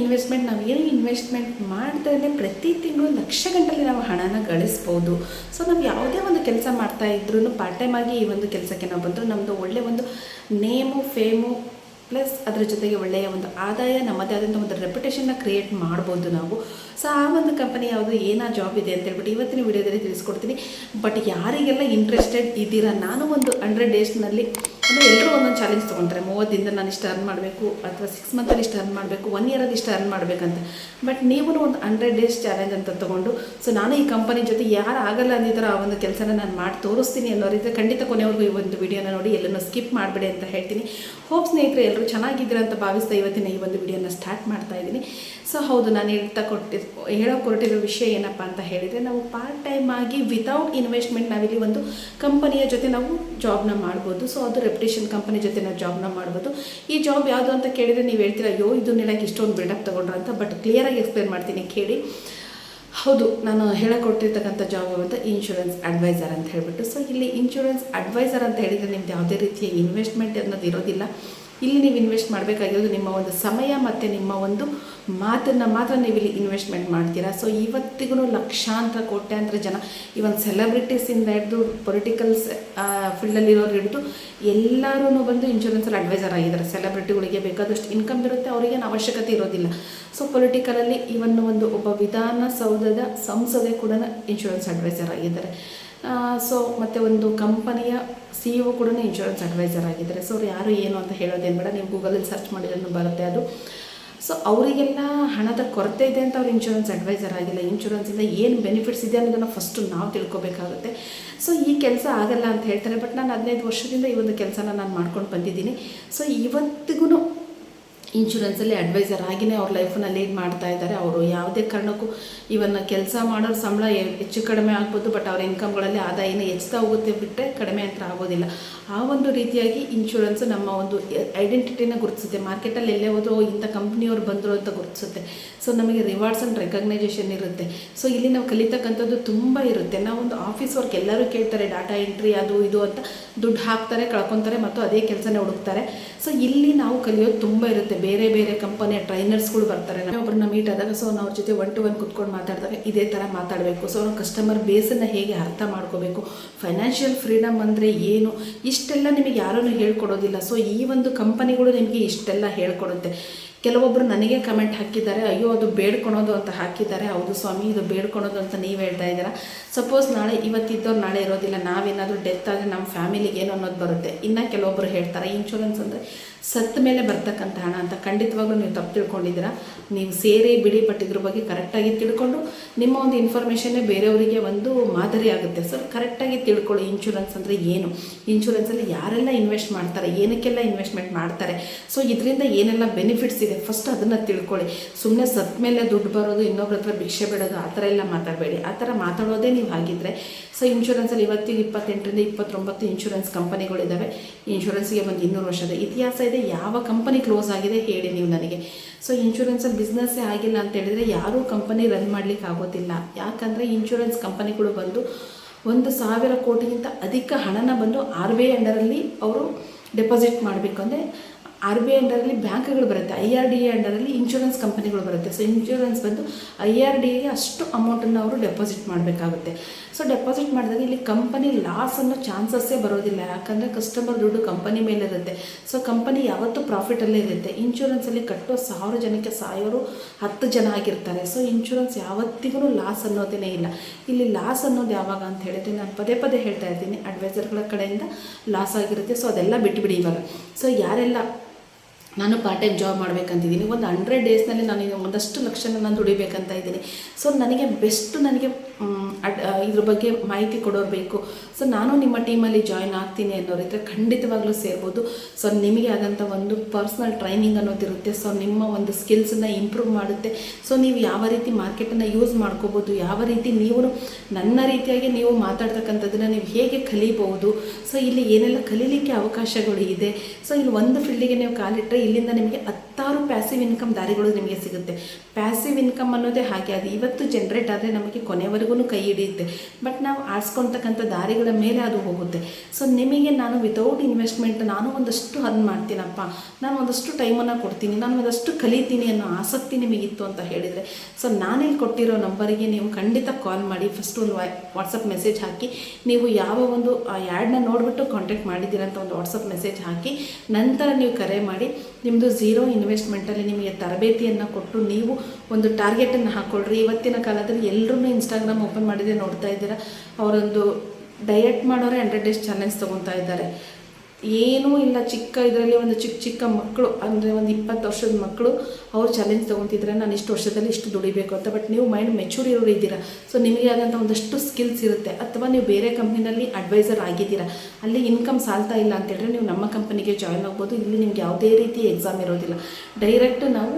Investment ನಾವು ಏನು investment ಮಾಡಿದ್ರೆ ಪ್ರತಿ ತಿಂಗಳು ಲಕ್ಷ ಗಂಟಲೆ ನಾವು ಹಣನ ಗಳಿಸ್ಬೋದು. ಸೊ ನಾವು ಯಾವುದೇ ಒಂದು ಕೆಲಸ ಮಾಡ್ತಾ ಇದ್ರೂ ಪಾರ್ಟ್ ಟೈಮ್ ಆಗಿ ಈ ಒಂದು ಕೆಲಸಕ್ಕೆ ನಾವು ಬಂದರೂ ನಮ್ಮದು ಒಳ್ಳೆ ಒಂದು ನೇಮು ಫೇಮು ಪ್ಲಸ್ ಅದರ ಜೊತೆಗೆ ಒಳ್ಳೆಯ ಒಂದು ಆದಾಯ, ನಮ್ಮದೇ ಆದಂಥ ಒಂದು ರೆಪ್ಯುಟೇಷನ್ನ ಕ್ರಿಯೇಟ್ ಮಾಡ್ಬೋದು ನಾವು. ಸೊ ಆ ಒಂದು ಕಂಪನಿ ಯಾವುದು ಏನಾ ಜಾಬ್ ಇದೆ ಅಂತ ಹೇಳ್ಬಿಟ್ಟು ಇವತ್ತಿನ ವಿಡಿಯೋದಲ್ಲಿ ತಿಳಿಸ್ಕೊಡ್ತೀನಿ. ಬಟ್ ಯಾರಿಗೆಲ್ಲ ಇಂಟ್ರೆಸ್ಟೆಡ್ ಇದ್ದೀರಾ, ನಾನು ಒಂದು ಹಂಡ್ರೆಡ್ ಡೇಸ್ನಲ್ಲಿ ಅಂದರೆ ಎಲ್ಲರೂ ಒಂದೊಂದು ಚಾಲೆಂಜ್ ತೊಗೊತಾರೆ. ಮೂವತ್ತಿಂದ ನಾನು ಇಷ್ಟು ಅರ್ನ್ ಮಾಡಬೇಕು, ಅಥವಾ ಸಿಕ್ಸ್ ಮಂತಲ್ಲಿ ಇಷ್ಟು ಅರ್ನ್ ಮಾಡಬೇಕು ಒನ್ ಇಯರಲ್ಲಿ ಇಷ್ಟು ಅರ್ನ್ ಮಾಡಬೇಕಂತ. ಬಟ್ ನೀವು ಒಂದು ಹಂಡ್ರೆಡ್ ಡೇಸ್ ಚಾಲೆಂಜ್ ಅಂತ ತೊಗೊಂಡು ಸೊ ನಾನು ಈ ಕಂಪನಿ ಜೊತೆ ಯಾರು ಆಗಲ್ಲ ಅಂದಿದ್ದಾರೋ ಆ ಒಂದು ಕೆಲಸನ ನಾನು ಮಾಡಿ ತೋರಿಸ್ತೀನಿ ಅನ್ನೋರಿದ್ರೆ ಖಂಡಿತ ಕೊನೆವರೆಗೂ ಈ ಒಂದು ವಿಡಿಯೋನ ನೋಡಿ, ಎಲ್ಲನೂ ಸ್ಕಿಪ್ ಮಾಡಬೇಡಿ ಅಂತ ಹೇಳ್ತೀನಿ. ಹೋಪ್ ಸ್ನೇಹಿತರೆ ಎಲ್ಲರೂ ಚೆನ್ನಾಗಿದ್ದೀರ ಅಂತ ಭಾವಿಸ್ತಾ ಇವತ್ತಿನ ಈ ಒಂದು ವಿಡಿಯೋನ ಸ್ಟಾರ್ಟ್ ಮಾಡ್ತಾ ಇದ್ದೀನಿ. ಸೊ ಹೌದು, ನಾನು ಹೇಳ್ತಾ ಕೊಟ್ಟಿ ಹೇಳೋಕೆ ಕೊರಟಿರೋ ವಿಷಯ ಏನಪ್ಪ ಅಂತ ಹೇಳಿದರೆ, ನಾವು ಪಾರ್ಟ್ ಟೈಮ್ ಆಗಿ ವಿತೌಟ್ ಇನ್ವೆಸ್ಟ್ಮೆಂಟ್ ನಾವಿಲ್ಲಿ ಒಂದು ಕಂಪನಿಯ ಜೊತೆ ನಾವು ಜಾಬ್ನ ಮಾಡ್ಬೋದು. ಸೊ ಅದು ರೆಪ್ಯುಟೇಷನ್ ಕಂಪನಿ ಜೊತೆ ನಾವು ಜಾಬ್ನ ಮಾಡ್ಬೋದು. ಈ ಜಾಬ್ ಯಾವುದು ಅಂತ ಕೇಳಿದರೆ ನೀವು ಹೇಳ್ತೀರಾ, ಅಯ್ಯೋ, ಇದು ನೆಲಕ್ಕೆ ಇಷ್ಟೊಂದು ಬಿಲ್ಡಪ್ ತೊಗೊಂಡ್ರ ಅಂತ? ಬಟ್ ಕ್ಲಿಯರಾಗಿ ಎಕ್ಸ್ಪ್ಲೇನ್ ಮಾಡ್ತೀನಿ, ಕೇಳಿ. ಹೌದು, ನಾನು ಹೇಳಕೊಟ್ಟಿರ್ತಕ್ಕಂಥ ಜಾಬ್ ಅಂತ ಇನ್ಶೂರೆನ್ಸ್ ಅಡ್ವೈಸರ್ ಅಂತ ಹೇಳಿಬಿಟ್ಟು. ಸೊ ಇಲ್ಲಿ ಇನ್ಶೂರೆನ್ಸ್ ಅಡ್ವೈಸರ್ ಅಂತ ಹೇಳಿದರೆ ನಿಮ್ದು ಯಾವುದೇ ರೀತಿಯ ಇನ್ವೆಸ್ಟ್ಮೆಂಟ್ ಅನ್ನೋದು ಇರೋದಿಲ್ಲ. ಇಲ್ಲಿ ನೀವು ಇನ್ವೆಸ್ಟ್ ಮಾಡಬೇಕಾಗಿರೋದು ನಿಮ್ಮ ಒಂದು ಸಮಯ ಮತ್ತು ನಿಮ್ಮ ಒಂದು ಮಾತನ್ನು ಮಾತ್ರ ನೀವು ಇಲ್ಲಿ ಇನ್ವೆಸ್ಟ್ಮೆಂಟ್ ಮಾಡ್ತೀರಾ? ಸೊ ಇವತ್ತಿಗೂ ಲಕ್ಷಾಂತರ, ಕೋಟ್ಯಾಂತರ ಜನ ಇವನ್ ಸೆಲೆಬ್ರಿಟೀಸಿಂದ ಹಿಡಿದು ಪೊಲಿಟಿಕಲ್ಸ್ ಫೀಲ್ಡಲ್ಲಿರೋರು ಹಿಡಿದು ಎಲ್ಲರೂ ಬಂದು ಇನ್ಶೂರೆನ್ಸಲ್ಲಿ ಅಡ್ವೈಸರ್ ಆಗಿದ್ದಾರೆ. ಸೆಲೆಬ್ರಿಟಿಗಳಿಗೆ ಬೇಕಾದಷ್ಟು ಇನ್ಕಮ್ ಇರುತ್ತೆ ಅವರಿಗೇನು ಅವಶ್ಯಕತೆ ಇರೋದಿಲ್ಲ. ಸೊ ಪೊಲಿಟಿಕಲಲ್ಲಿ ಇವನ್ನು ಒಂದು ಒಬ್ಬ ವಿಧಾನಸೌಧದ ಸಂಸದೆ ಕೂಡ ಇನ್ಶೂರೆನ್ಸ್ ಅಡ್ವೈಸರ್ ಆಗಿದ್ದಾರೆ. ಸೊ ಮತ್ತು ಒಂದು ಕಂಪನಿಯ ಸಿ ಇ ಕೂಡ ಇನ್ಶೂರೆನ್ಸ್ ಅಡ್ವೈಸರ್ ಆಗಿದ್ದಾರೆ. ಸೊ ಅವ್ರು ಯಾರು ಏನು ಅಂತ ಹೇಳೋದೇನು ಬೇಡ. ನೀವು ಗೂಗಲಲ್ಲಿ ಸರ್ಚ್ ಮಾಡಿದ್ರೂ ಬರುತ್ತೆ ಅದು. ಸೊ ಅವರಿಗೆಲ್ಲ ಹಣದ ಕೊರತೆ ಇದೆ ಅಂತ ಅವ್ರು ಇನ್ಶೂರೆನ್ಸ್ ಅಡ್ವೈಸರ್ ಆಗಿಲ್ಲ ಇನ್ಶೂರೆನ್ಸಿಂದ ಏನು ಬೆನಿಫಿಟ್ಸ್ ಇದೆ ಅನ್ನೋದನ್ನು ಫಸ್ಟು ನಾವು ತಿಳ್ಕೊಬೇಕಾಗುತ್ತೆ. ಸೊ ಈ ಕೆಲಸ ಆಗಲ್ಲ ಅಂತ ಹೇಳ್ತಾರೆ. ಬಟ್ ನಾನು ಹದಿನೈದು ವರ್ಷದಿಂದ ಈ ಒಂದು ಕೆಲಸನ ನಾನು ಮಾಡ್ಕೊಂಡು ಬಂದಿದ್ದೀನಿ. ಸೊ ಇವತ್ತಿಗೂ ಇನ್ಶೂರೆನ್ಸಲ್ಲಿ ಅಡ್ವೈಸರ್ ಆಗಿನೇ ಅವ್ರ ಲೈಫನ್ನ ಲೀಡ್ ಮಾಡ್ತಾ ಇದ್ದಾರೆ. ಅವರು ಯಾವುದೇ ಕಾರಣಕ್ಕೂ ಇವನ್ನ ಕೆಲಸ ಮಾಡೋರು ಸಂಬಳ ಹೆಚ್ಚು ಕಡಿಮೆ ಆಗ್ಬೋದು ಬಟ್ ಅವ್ರ ಇನ್ಕಮ್ಗಳಲ್ಲಿ ಆದಾಯನ ಹೆಚ್ಚುತ್ತಾ ಹೋಗುತ್ತೆ ಬಿಟ್ಟರೆ ಕಡಿಮೆ ಅಂತ ಆಗೋದಿಲ್ಲ. ಆ ಒಂದು ರೀತಿಯಾಗಿ ಇನ್ಶೂರೆನ್ಸ್ ನಮ್ಮ ಒಂದು ಐಡೆಂಟಿಟಿನ ಗುರುತಿಸುತ್ತೆ. ಮಾರ್ಕೆಟಲ್ಲಿ ಎಲ್ಲೇ ಹೋದ್ರೂ ಇಂಥ ಕಂಪ್ನಿಯವ್ರು ಬಂದರು ಅಂತ ಗುರುತಿಸುತ್ತೆ. ಸೊ ನಮಗೆ ರಿವಾರ್ಡ್ಸ್ ಆ್ಯಂಡ್ ರೆಕಗ್ನೈಸೇಷನ್ ಇರುತ್ತೆ. ಸೊ ಇಲ್ಲಿ ನಾವು ಕಲಿತಕ್ಕಂಥದ್ದು ತುಂಬ ಇರುತ್ತೆ. ನಾವೊಂದು ಆಫೀಸ್ ವರ್ಕ್ ಎಲ್ಲರೂ ಕೇಳ್ತಾರೆ ಡಾಟಾ ಎಂಟ್ರಿ ಅದು ಇದು ಅಂತ. ದುಡ್ಡು ಹಾಕ್ತಾರೆ, ಕಳ್ಕೊತಾರೆ, ಮತ್ತು ಅದೇ ಕೆಲಸನೇ ಹುಡುಕ್ತಾರೆ. ಸೊ ಇಲ್ಲಿ ನಾವು ಕಲಿಯೋದು ತುಂಬ ಇರುತ್ತೆ. ಬೇರೆ ಬೇರೆ ಕಂಪನಿಯ ಟ್ರೈನರ್ಸ್ಗಳು ಬರ್ತಾರೆ. ಒಬ್ಬರನ್ನ ಮೀಟ್ ಆದಾಗ ಸೊ ಅವ್ರ ಜೊತೆ ಒನ್ ಟು ಒನ್ ಕುತ್ಕೊಂಡು ಮಾತಾಡಿದಾಗ ಇದೇ ಥರ ಮಾತಾಡಬೇಕು. ಸೊ ನಾವು ಕಸ್ಟಮರ್ ಬೇಸನ್ನು ಹೇಗೆ ಅರ್ಥ ಮಾಡ್ಕೋಬೇಕು? ಫೈನಾನ್ಷಿಯಲ್ ಫ್ರೀಡಮ್ ಅಂದರೆ ಏನು? ಇಷ್ಟೆಲ್ಲ ನಿಮಗೆ ಯಾರೂ ಹೇಳ್ಕೊಡೋದಿಲ್ಲ. ಸೊ ಈ ಒಂದು ಕಂಪನಿಗಳು ನಿಮಗೆ ಇಷ್ಟೆಲ್ಲ ಹೇಳ್ಕೊಡುತ್ತೆ. ಕೆಲವೊಬ್ಬರು ನನಗೆ ಕಮೆಂಟ್ ಹಾಕಿದ್ದಾರೆ, ಅಯ್ಯೋ, ಅದು ಬೇಡ್ಕೊಳೋದು ಅಂತ ಹಾಕಿದ್ದಾರೆ. ಹೌದು ಸ್ವಾಮಿ, ಇದು ಬೇಡ್ಕೊಳೋದು ಅಂತ ನೀವು ಹೇಳ್ತಾ ಇದ್ದೀರಾ? ಸಪೋಸ್ ನಾಳೆ ಇವತ್ತಿದ್ದವ್ರು ನಾಳೆ ಇರೋದಿಲ್ಲ, ನಾವೇನಾದರೂ ಡೆತ್ ಆದರೆ ನಮ್ಮ ಫ್ಯಾಮಿಲಿಗೆ ಏನು ಅನ್ನೋದು ಬರುತ್ತೆ. ಇನ್ನು ಕೆಲವೊಬ್ಬರು ಹೇಳ್ತಾರೆ ಇನ್ಶೂರೆನ್ಸ್ ಅಂದರೆ ಸತ್ತ ಮೇಲೆ ಬರ್ತಕ್ಕಂಥ ಹಣ ಅಂತ ಖಂಡಿತವಾಗ್ಲೂ ನೀವು ತಪ್ಪು ತಿಳ್ಕೊಂಡಿದ್ದೀರಾ? ನೀವು ಸೇರಿ ಬಿಡಿ ಬಟ್ ಇದ್ರ ಬಗ್ಗೆ ಕರೆಕ್ಟಾಗಿ ತಿಳ್ಕೊಂಡು ನಿಮ್ಮ ಒಂದು ಇನ್ಫಾರ್ಮೇಷನ್ನೇ ಬೇರೆಯವರಿಗೆ ಒಂದು ಮಾದರಿ ಆಗುತ್ತೆ. ಸೊ ಕರೆಕ್ಟಾಗಿ ತಿಳ್ಕೊಳ್ಳಿ ಇನ್ಶೂರೆನ್ಸ್ ಅಂದರೆ ಏನು? ಇನ್ಶೂರೆನ್ಸಲ್ಲಿ ಯಾರೆಲ್ಲ ಇನ್ವೆಸ್ಟ್ ಮಾಡ್ತಾರೆ, ಏನಕ್ಕೆಲ್ಲ ಇನ್ವೆಸ್ಟ್ಮೆಂಟ್ ಮಾಡ್ತಾರೆ? ಸೊ ಇದರಿಂದ ಏನೆಲ್ಲ ಬೆನಿಫಿಟ್ಸ್ ಇದೆ ಫಸ್ಟ್ ಅದನ್ನು ತಿಳ್ಕೊಳ್ಳಿ. ಸುಮ್ಮನೆ ಸತ್ತ ಮೇಲೆ ದುಡ್ಡು ಬರೋದು ಇನ್ನೊಬ್ರ ಹತ್ರ ಭಿಕ್ಷೆ ಬಿಡೋದು ಆ ಥರ ಎಲ್ಲ ಮಾತಾಡಬೇಡಿ. ಆ ಥರ ಮಾತಾಡೋದೇ ನೀವು ಹಾಗಿದ್ರೆ, ಸೊ ಇನ್ಶೂರೆನ್ಸಲ್ಲಿ ಇವತ್ತಿಗೆ ಇಪ್ಪತ್ತೆಂಟರಿಂದ ಇಪ್ಪತ್ತೊಂಬತ್ತು ಇನ್ಶೂರೆನ್ಸ್ ಕಂಪನಿಗಳಿದ್ದಾವೆ ಇನ್ಶೂರೆನ್ಸ್ಗೆ ಒಂದು ಇನ್ನೂರು ವರ್ಷದ ಇತಿಹಾಸ ಇದೆ. ಯಾವ ಕಂಪನಿ ಕ್ಲೋಸ್ ಆಗಿದೆ ಹೇಳಿ ನೀವು ನನಗೆ. ಸೊ ಇನ್ಶೂರೆನ್ಸಲ್ಲಿ ಬಿಸ್ನೆಸ್ಸೇ ಆಗಿಲ್ಲ ಅಂತ ಹೇಳಿದರೆ ಯಾರೂ ಕಂಪನಿ ರನ್ ಮಾಡಲಿಕ್ಕೆ ಆಗೋದಿಲ್ಲ. ಯಾಕಂದರೆ ಇನ್ಶೂರೆನ್ಸ್ ಕಂಪನಿಗಳು ಬಂದು ಒಂದು ಸಾವಿರ ಕೋಟಿಗಿಂತ ಅಧಿಕ ಹಣನ ಬಂದು ಆರ್ ಬಿ ಐ ಅಂಡರಲ್ಲಿ ಅವರು ಡೆಪಾಸಿಟ್ ಮಾಡಬೇಕು ಅಂದರೆ ಆರ್ ಬಿ ಐ ಅಂಡರಲ್ಲಿ ಬ್ಯಾಂಕ್ಗಳು ಬರುತ್ತೆ, ಐ ಆರ್ ಡಿ ಎ ಅಂಡರಲ್ಲಿ ಇನ್ಶೂರೆನ್ಸ್ ಕಂಪನಿಗಳು ಬರುತ್ತೆ. ಸೊ ಇನ್ಶೂರೆನ್ಸ್ ಬಂದು ಐ ಆರ್ ಡಿ ಎಗೆ ಅಷ್ಟು ಅಮೌಂಟನ್ನು ಅವರು ಡೆಪಾಸಿಟ್ ಮಾಡಬೇಕಾಗುತ್ತೆ. ಸೊ ಡೆಪಾಸಿಟ್ ಮಾಡಿದಾಗ ಇಲ್ಲಿ ಕಂಪನಿ ಲಾಸ್ ಅನ್ನೋ ಚಾನ್ಸಸ್ಸೇ ಬರೋದಿಲ್ಲ. ಯಾಕಂದರೆ ಕಸ್ಟಮರ್ ದುಡ್ಡು ಕಂಪನಿ ಮೇಲೆ ಇರುತ್ತೆ. ಸೊ ಕಂಪನಿ ಯಾವತ್ತೂ ಪ್ರಾಫಿಟಲ್ಲೇ ಇರುತ್ತೆ. ಇನ್ಶೂರೆನ್ಸಲ್ಲಿ ಕಟ್ಟೋ ಸಾವಿರ ಜನಕ್ಕೆ ಸಾಯೋರು ಹತ್ತು ಜನ ಆಗಿರ್ತಾರೆ. ಸೊ ಇನ್ಶೂರೆನ್ಸ್ ಯಾವತ್ತಿಗೂ ಲಾಸ್ ಅನ್ನೋದೇ ಇಲ್ಲ. ಇಲ್ಲಿ ಲಾಸ್ ಅನ್ನೋದು ಯಾವಾಗ ಅಂತ ಹೇಳಿದ್ರೆ ನಾನು ಪದೇ ಪದೇ ಹೇಳ್ತಾ ಇರ್ತೀನಿ. ಅಡ್ವೈಸರ್ಗಳ ಕಡೆಯಿಂದ ಲಾಸ್ ಆಗಿರುತ್ತೆ. ಸೊ ಅದೆಲ್ಲ ಬಿಟ್ಟುಬಿಡಿ ಇವಾಗ. ಸೊ ಯಾರೆಲ್ಲ ನಾನು ಪಾರ್ಟ್ ಟೈಮ್ ಜಾಬ್ ಮಾಡಬೇಕಂತಿದ್ದೀನಿ. ಒಂದು ಹಂಡ್ರೆಡ್ ಡೇಸ್ನಲ್ಲಿ ನಾನು ಒಂದಷ್ಟು ಲಕ್ಷನ ನಾನು ದುಡಿಬೇಕಂತ ಇದ್ದೀನಿ. ಸೊ ನನಗೆ ಬೆಸ್ಟ್ ನನಗೆ ಇದ್ರ ಬಗ್ಗೆ ಮಾಹಿತಿ ಕೊಡೋರು ಬೇಕು. ಸೊ ನಾನು ನಿಮ್ಮ ಟೀಮಲ್ಲಿ ಜಾಯ್ನ್ ಆಗ್ತೀನಿ ಅನ್ನೋರಿದ್ರೆ ಖಂಡಿತವಾಗ್ಲೂ ಸೇರ್ಬೋದು. ಸೊ ನಿಮಗೆ ಆದಂಥ ಒಂದು ಪರ್ಸ್ನಲ್ ಟ್ರೈನಿಂಗ್ ಅನ್ನೋದಿರುತ್ತೆ ಸೊ ನಿಮ್ಮ ಒಂದು ಸ್ಕಿಲ್ಸನ್ನು ಇಂಪ್ರೂವ್ ಮಾಡುತ್ತೆ. ಸೊ ನೀವು ಯಾವ ರೀತಿ ಮಾರ್ಕೆಟನ್ನು ಯೂಸ್ ಮಾಡ್ಕೋಬೋದು, ಯಾವ ರೀತಿ ನೀವು ನನ್ನ ರೀತಿಯಾಗಿ ನೀವು ಮಾತಾಡ್ತಕ್ಕಂಥದ್ದನ್ನು ನೀವು ಹೇಗೆ ಕಲಿಬೋದು ಸೊ ಇಲ್ಲಿ ಏನೆಲ್ಲ ಕಲೀಲಿಕ್ಕೆ ಅವಕಾಶಗಳು ಇದೆ. ಸೊ ಇಲ್ಲಿ ಒಂದು ಫೀಲ್ಡಿಗೆ ನೀವು ಕಾಲಿಟ್ಟರೆ ಇಲ್ಲಿಂದ ನಿಮಗೆ ಹತ್ತು ಹತ್ತಾರು ಪ್ಯಾಸಿವ್ ಇನ್ಕಮ್ ದಾರಿಗಳು ನಿಮಗೆ ಸಿಗುತ್ತೆ. ಪ್ಯಾಸಿವ್ ಇನ್ಕಮ್ ಅನ್ನೋದೇ ಹಾಗೆ, ಅದು ಇವತ್ತು ಜನ್ರೇಟ್ ಆದರೆ ನಮಗೆ ಕೊನೆವರೆಗೂ ಕೈ ಹಿಡಿಯುತ್ತೆ. ಬಟ್ ನಾವು ಆಡ್ಸ್ಕೊಳ್ತಕ್ಕಂಥ ದಾರಿಗಳ ಮೇಲೆ ಅದು ಹೋಗುತ್ತೆ. ಸೊ ನಿಮಗೆ ನಾನು ವಿತೌಟ್ ಇನ್ವೆಸ್ಟ್ಮೆಂಟ್ ನಾನು ಒಂದಷ್ಟು ಅರ್ನ್ ಮಾಡ್ತೀನಪ್ಪ. ನಾನು ಒಂದಷ್ಟು ಟೈಮನ್ನು ಕೊಡ್ತೀನಿ. ನಾನು ಒಂದಷ್ಟು ಕಲಿತೀನಿ ಅನ್ನೋ ಆಸಕ್ತಿ ನಿಮಗಿತ್ತು ಅಂತ ಹೇಳಿದರೆ. ಸೊ ನಾನಿಲ್ಲಿ ಕೊಟ್ಟಿರೋ ನಂಬರಿಗೆ ನೀವು ಖಂಡಿತ ಕಾಲ್ ಮಾಡಿ. ಫಸ್ಟ್ ಒಂದು ವಾಟ್ಸಪ್ ಮೆಸೇಜ್ ಹಾಕಿ. ನೀವು ಯಾವ ಒಂದು, ಆ ಆ್ಯಡ್ನ ನೋಡಿಬಿಟ್ಟು ಕಾಂಟ್ಯಾಕ್ಟ್ ಮಾಡಿದ್ದೀರ ಅಂತ ಒಂದು ವಾಟ್ಸಪ್ ಮೆಸೇಜ್ ಹಾಕಿ. ನಂತರ ನೀವು ಕರೆ ಮಾಡಿ. ನಿಮ್ಮದು ಝೀರೋ ಇನ್ವೆಸ್ಟ್ಮೆಂಟಲ್ಲಿ ನಿಮಗೆ ತರಬೇತಿಯನ್ನು ಕೊಟ್ಟು ನೀವು ಒಂದು ಟಾರ್ಗೆಟನ್ನು ಹಾಕ್ಕೊಳ್ರಿ ಇವತ್ತಿನ ಕಾಲದಲ್ಲಿ ಎಲ್ಲರೂ ಇನ್ಸ್ಟಾಗ್ರಾಮ್ ಓಪನ್ ಮಾಡಿದರೆ ನೋಡ್ತಾ ಇದ್ದೀರಾ. ಅವರೊಂದು ಡಯಟ್ ಮಾಡೋರೆ ಹಂಡ್ರೆಡ್ ಡೇಸ್ ಚಾಲೆಂಜ್ ತೊಗೊತಾ ಇದ್ದಾರೆ. ಏನೂ ಇಲ್ಲ. ಚಿಕ್ಕ ಇದರಲ್ಲಿ ಒಂದು ಚಿಕ್ಕ ಚಿಕ್ಕ ಮಕ್ಕಳು, ಅಂದರೆ ಒಂದು ಇಪ್ಪತ್ತು ವರ್ಷದ ಮಕ್ಕಳು, ಅವರು ಚಾಲೆಂಜ್ ತೊಗೊತಿದ್ರೆ ನಾನು ಇಷ್ಟು ವರ್ಷದಲ್ಲಿ ಇಷ್ಟು ದುಡಿಬೇಕು ಅಂತ. ಬಟ್ ನೀವು ಮೈಂಡ್ ಮೆಚೂರ್ ಇರೋರು ಇದ್ದೀರಾ. ಸೊ ನಿಮಗೆ ಆದಂಥ ಒಂದಷ್ಟು ಸ್ಕಿಲ್ಸ್ ಇರುತ್ತೆ. ಅಥವಾ ನೀವು ಬೇರೆ ಕಂಪ್ನಿನಲ್ಲಿ ಅಡ್ವೈಸರ್ ಆಗಿದ್ದೀರಾ. ಅಲ್ಲಿ ಇನ್ಕಮ್ ಸಾಲ್ತಾ ಇಲ್ಲ ಅಂತೇಳಿದ್ರೆ ನೀವು ನಮ್ಮ ಕಂಪನಿಗೆ ಜಾಯ್ನ್ ಆಗ್ಬೋದು. ಇಲ್ಲಿ ನಿಮ್ಗೆ ಯಾವುದೇ ರೀತಿ ಎಕ್ಸಾಮ್ ಇರೋದಿಲ್ಲ. ಡೈರೆಕ್ಟ್ ನಾವು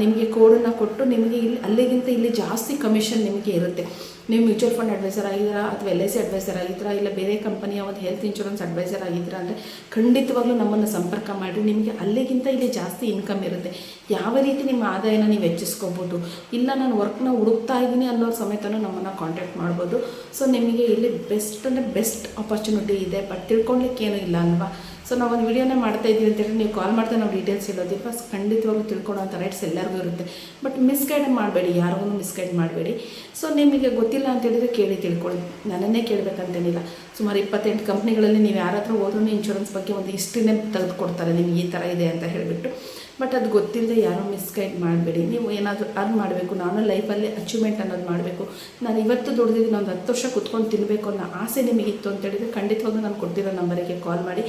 ನಿಮಗೆ ಕೋಡನ್ನು ಕೊಟ್ಟು ನಿಮಗೆ ಇಲ್ಲಿ, ಅಲ್ಲಿಗಿಂತ ಇಲ್ಲಿ ಜಾಸ್ತಿ ಕಮಿಷನ್ ನಿಮಗೆ ಇರುತ್ತೆ. ನೀವು ಮ್ಯೂಚುವಲ್ ಫಂಡ್ ಅಡ್ವೈಸರ್ ಆಗಿದ್ದೀರಾ ಅಥವಾ ಎಲ್ ಐ ಸಿ ಅಡ್ವೈಸರ್ ಆಗಿದ್ದೀರಾ ಇಲ್ಲ ಬೇರೆ ಕಂಪನಿಯ ಒಂದು ಹೆಲ್ತ್ ಇನ್ಶೂರೆನ್ಸ್ ಅಡ್ವೈಸರ್ ಆಗಿದ್ದೀರಾ ಅಂದರೆ ಖಂಡಿತವಾಗ್ಲೂ ನಮ್ಮನ್ನು ಸಂಪರ್ಕ ಮಾಡಿ ನಿಮಗೆ ಅಲ್ಲಿಗಿಂತ ಇಲ್ಲಿ ಜಾಸ್ತಿ ಇನ್ಕಮ್ ಇರುತ್ತೆ. ಯಾವ ರೀತಿ ನಿಮ್ಮ ಆದಾಯನ ನೀವು ಹೆಚ್ಚಿಸ್ಕೋಬೋದು? ಇಲ್ಲ ನಾನು ವರ್ಕ್ನ ಹುಡುಕ್ತಾ ಇದ್ದೀನಿ ಅನ್ನೋ ಸಮೇತನೂ ನಮ್ಮನ್ನು ಕಾಂಟ್ಯಾಕ್ಟ್ ಮಾಡ್ಬೋದು. ಸೊ ನಿಮಗೆ ಇಲ್ಲಿ ಬೆಸ್ಟ್ ಅಂದರೆ ಬೆಸ್ಟ್ ಆಪರ್ಚುನಿಟಿ ಇದೆ. ಬಟ್ ತಿಳ್ಕೊಳ್ಲಿಕ್ಕೆ ಏನೂ ಇಲ್ಲ ಅಲ್ವಾ? ಸೊ ನಾವು ಒಂದು ವಿಡಿಯೋನೇ ಮಾಡ್ತಾ ಇದ್ದೀವಿ ಅಂತೇಳಿ ನೀವು ಕಾಲ್ ಮಾಡ್ತಾ ನಾವು ಡೀಟೇಲ್ಸ್ ಇರೋದು ಫಸ್ಟ್ ಖಂಡಿತವಾಗ್ಲೂ ತಿಳ್ಕೊಳ್ಳೋಂಥ ರೈಟ್ಸ್ ಎಲ್ಲರಿಗೂ ಇರುತ್ತೆ. ಬಟ್ ಮಿಸ್ಗೈಡ್ ಮಾಡಬೇಡಿ, ಯಾರಿಗೂ ಮಿಸ್ಗೈಡ್ ಮಾಡಬೇಡಿ. ಸೊ ನಿಮಗೆ ಗೊತ್ತಿಲ್ಲ ಅಂತ ಹೇಳಿದ್ರೆ ಕೇಳಿ ತಿಳ್ಕೊಳ್ಳಿ. ನನ್ನನ್ನೇ ಕೇಳಬೇಕಂತೇನಿಲ್ಲ. ಸುಮಾರು ಇಪ್ಪತ್ತೆಂಟು ಕಂಪ್ನಿಗಳಲ್ಲಿ ನೀವು ಯಾರ ಹತ್ರ ಹೋದ್ರೂ ಇನ್ಶೂರೆನ್ಸ್ ಬಗ್ಗೆ ಒಂದು ಹಿಸ್ಟ್ರಿನೇ ತೆಗೆದುಕೊಡ್ತಾರೆ. ನಿಮ್ಗೆ ಈ ಥರ ಇದೆ ಅಂತ ಹೇಳಿಬಿಟ್ಟು. ಬಟ್ ಅದು ಗೊತ್ತಿಲ್ಲದೆ ಯಾರೋ ಮಿಸ್ಗೈಡ್ ಮಾಡಬೇಡಿ. ನೀವು ಏನಾದರೂ ಅರ್ನ್ ಮಾಡಬೇಕು, ನಾನು ಲೈಫಲ್ಲಿ ಅಚೀವ್ಮೆಂಟ್ ಅನ್ನೋದು ಮಾಡಬೇಕು. ನಾನು ಇವತ್ತು ದುಡ್ದಿದ್ದೀನಿ, ಒಂದು ಹತ್ತು ವರ್ಷ ಕುತ್ಕೊಂಡು ತಿನ್ನಬೇಕು ಅನ್ನೋ ಆಸೆ ನಿಮಗಿತ್ತು ಅಂತ ಹೇಳಿದರೆ ಖಂಡಿತವಾಗ್ಲೂ ನಾನು ಕೊಡ್ತಿರೋ ನಂಬರಿಗೆ ಕಾಲ್ ಮಾಡಿ.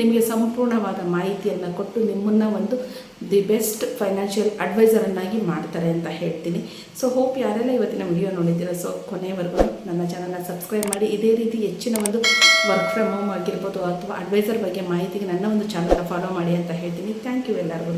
ನಿಮಗೆ ಸಂಪೂರ್ಣವಾದ ಮಾಹಿತಿಯನ್ನು ಕೊಟ್ಟು ನಿಮ್ಮನ್ನು ಒಂದು ದಿ ಬೆಸ್ಟ್ ಫೈನಾನ್ಷಿಯಲ್ ಅಡ್ವೈಸರನ್ನಾಗಿ ಮಾಡ್ತಾರೆ ಅಂತ ಹೇಳ್ತೀನಿ. ಸೊ ಹೋಪ್ ಯಾರೆಲ್ಲ ಇವತ್ತಿನ ವಿಡಿಯೋ ನೋಡಿದ್ದೀರ? ಸೊ ಕೊನೆಯವರೆಗೂ ನನ್ನ ಚಾನಲ್ನ ಸಬ್ಸ್ಕ್ರೈಬ್ ಮಾಡಿ. ಇದೇ ರೀತಿ ಹೆಚ್ಚಿನ ಒಂದು ವರ್ಕ್ ಫ್ರಮ್ ಹೋಮ್ ಆಗಿರ್ಬೋದು ಅಥವಾ ಅಡ್ವೈಸರ್ ಬಗ್ಗೆ ಮಾಹಿತಿಗೆ ನನ್ನ ಒಂದು ಚಾನಲ್ನ ಫಾಲೋ ಮಾಡಿ ಅಂತ ಹೇಳ್ತೀನಿ. ಥ್ಯಾಂಕ್ ಯು ಎಲ್ಲರಿಗೂ